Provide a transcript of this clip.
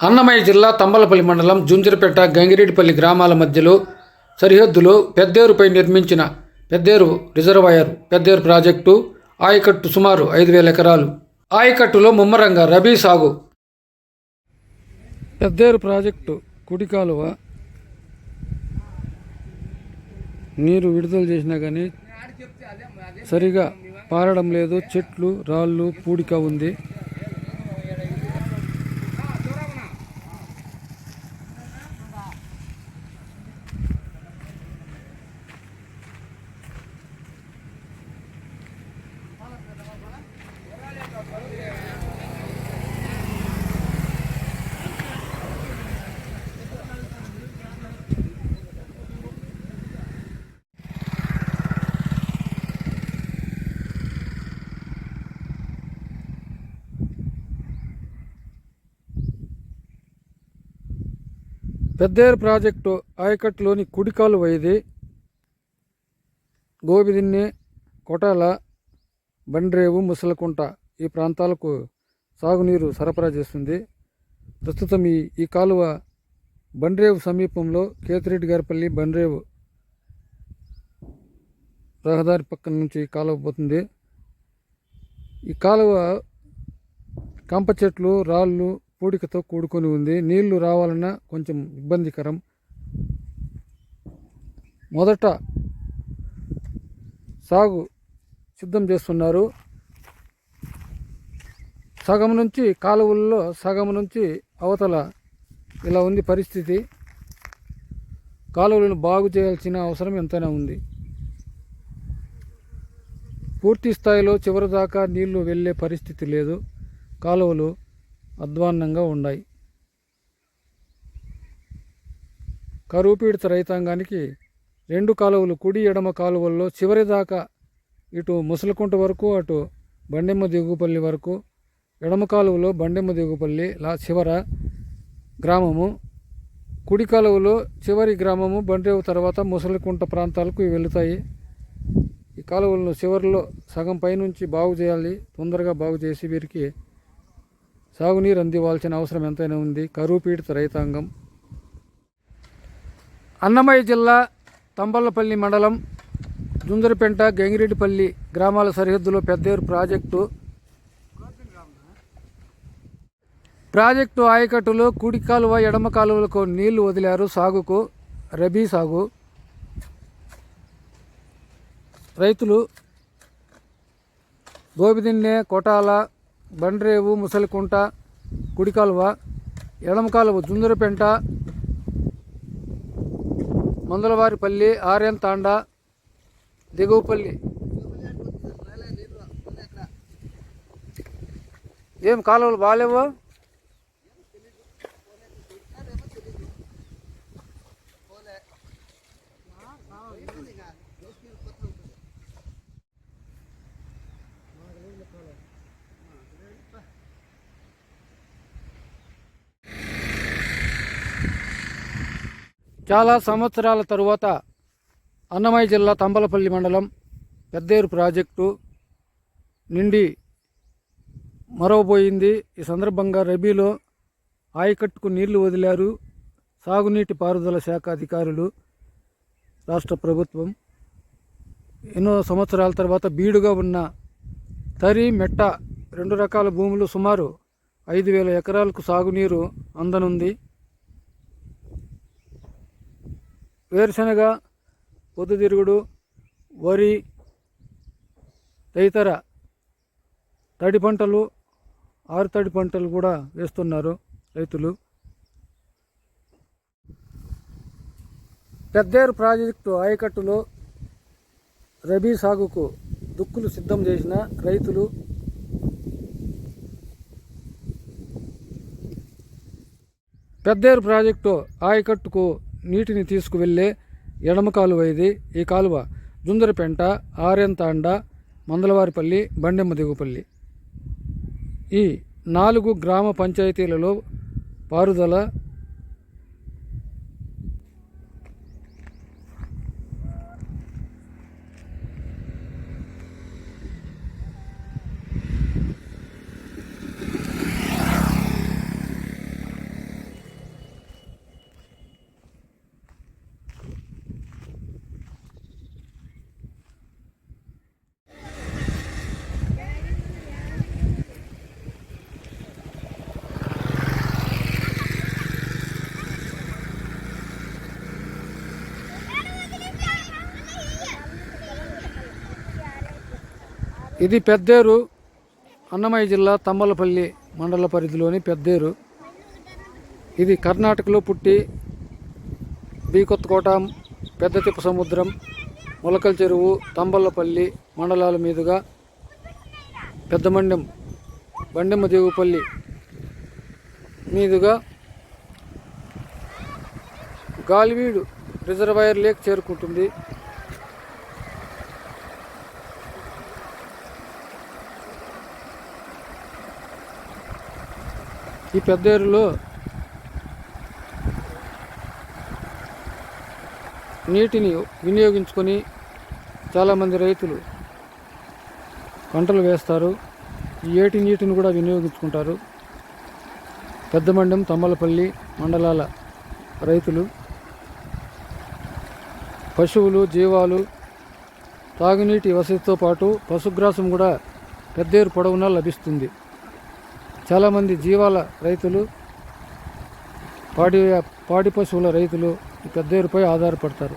అన్నమయ్య జిల్లా తంబలపల్లి మండలం జుంజరపేట గంగిరెడ్డిపల్లి గ్రామాల మధ్యలో సరిహద్దులో పెద్దేరుపై నిర్మించిన పెద్దేరు రిజర్వాయర్ పెద్దేరు ప్రాజెక్టు ఆయకట్టు సుమారు ఐదు వేల ఎకరాలు. ఆయకట్టులో ముమ్మరంగా రబీ సాగు. పెద్దేరు ప్రాజెక్టు కుడి కాలువ నీరు విడుదల చేసినా కానీ సరిగా పారడం లేదు. చెట్లు రాళ్ళు పూడిక ఉంది. పెద్దేరు ప్రాజెక్టు ఆయకట్టులోని కుడి కాలువ ఇది గోబిదిన్నె కొటాల బండ్రేవు ముసలకుంట ఈ ప్రాంతాలకు సాగునీరు సరఫరా చేస్తుంది. ప్రస్తుతం ఈ ఈ కాలువ బండ్రేవు సమీపంలో కేతిరెడ్డి గారిపల్లి బండ్రేవు రహదారి పక్కన నుంచి ఈ కాలువ పోతుంది. ఈ కాలువ కంప చెట్లు రాళ్ళు పూడికతో కూడుకొని ఉంది. నీళ్ళు రావాలన్నా కొంచెం ఇబ్బందికరం. మొదట సాగు సిద్ధం చేస్తున్నారు. సగం నుంచి కాలువల్లో సగం నుంచి అవతల ఇలా ఉంది పరిస్థితి. కాలువలను బాగు చేయాల్సిన అవసరం ఎంతైనా ఉంది. పూర్తి స్థాయిలో చివరి దాకా నీళ్ళు వెళ్ళే పరిస్థితి లేదు. కాలువలు అధ్వాన్నంగా ఉన్నాయి కరువు పీడిత రైతాంగానికి రెండు కాలువలు కుడి ఎడమ కాలువల్లో చివరి దాకా ఇటు ముసలకుంట వరకు అటు బండెమ్మ దిగుపల్లి వరకు ఎడమ కాలువలో బండెమ్మ దిగుపల్లి లా చివర గ్రామము కుడి కాలువలో చివరి గ్రామము బండ్రేవు తర్వాత ముసలికుంట ప్రాంతాలకు వెళుతాయి. ఈ కాలువలను చివరిలో సగం పైనుంచి బాగు చేయాలి తొందరగా బాగు చేసి వీరికి సాగునీరు అందివ్వాల్సిన అవసరం ఎంతైనా ఉంది. కరువు పీడిత రైతాంగం. అన్నమయ్య జిల్లా తంబల్లపల్లి మండలం జుందరిపెంట గంగిరెడ్డిపల్లి గ్రామాల సరిహద్దులో పెద్దేరు ప్రాజెక్టు. ప్రాజెక్టు ఆయకట్టులో కుడి కాలువ ఎడమ కాలువలకు నీళ్ళు వదిలారు సాగుకు రబీ సాగు. రైతులు గోబిదిన్నె కొటాల బండ్రేవు ముసలికుంట కుడి కాలువ ఎడమ కాలువ జుందరపెంట మందలవారిపల్లి ఆర్యన్ తాండా దిగువపల్లి. ఏం కాలువలు బాగాలేవు చాలా సంవత్సరాల తరువాత అన్నమయ్య జిల్లా తంబలపల్లి మండలం పెద్దేరు ప్రాజెక్టు నిండి మరవబోయింది. ఈ సందర్భంగా రబీలో ఆయకట్టుకు నీళ్ళు వదిలారు సాగునీటి పారుదల శాఖ అధికారులు రాష్ట్ర ప్రభుత్వం. ఎన్నో సంవత్సరాల తర్వాత బీడుగా ఉన్న తరి మెట్ట రెండు రకాల భూములు సుమారు ఐదు వేల ఎకరాలకు సాగునీరు అందనుంది. వేరుశనగ పొద్దుతిరుగుడు వరి తదితర తడి పంటలు ఆరు తడి పంటలు కూడా వేస్తున్నారు రైతులు. పెద్దేరు ప్రాజెక్టు ఆయకట్టులో రబీ సాగుకు దుక్కులు సిద్ధం చేసిన రైతులు. పెద్దేరు ప్రాజెక్టు ఆయకట్టుకు నీటిని తీసుకువెళ్ళే ఎడమ కాలువ ఇది. ఈ కాలువ జుందరపెంట ఆర్యంతాండ మందలవారిపల్లి బండెమ్మ దిగుపల్లి. ఈ నాలుగు గ్రామ పంచాయతీలలో పారుదల ఇది పెద్దేరు అన్నమయ్య జిల్లా తమ్మలపల్లి మండల పరిధిలోని పెద్దేరు. ఇది కర్ణాటకలో పుట్టి బీకొత్తకోట పెద్ద తిప్ప సముద్రం ములకల చెరువు తంబల్లపల్లి మండలాల మీదుగా పెద్దమండెం బండెమ్మ దేవుపల్లి మీదుగా గాలివీడు రిజర్వాయర్ లేక్ చేరుకుంటుంది. ఈ పెద్ద ఏరులో నీటిని వినియోగించుకొని చాలామంది రైతులు పంటలు వేస్తారు. ఈ ఏటి నీటిని కూడా వినియోగించుకుంటారు. పెద్దమండెం తమ్మలపల్లి మండలాల రైతులు పశువులు జీవాలు తాగునీటి వసతితో పాటు పశుగ్రాసం కూడా పెద్దేరు పొడవునా లభిస్తుంది. చాలామంది జీవాల రైతులు పాడి పాడి పశువుల రైతులు పెద్ద పెద్దేరుపై ఆధారపడతారు.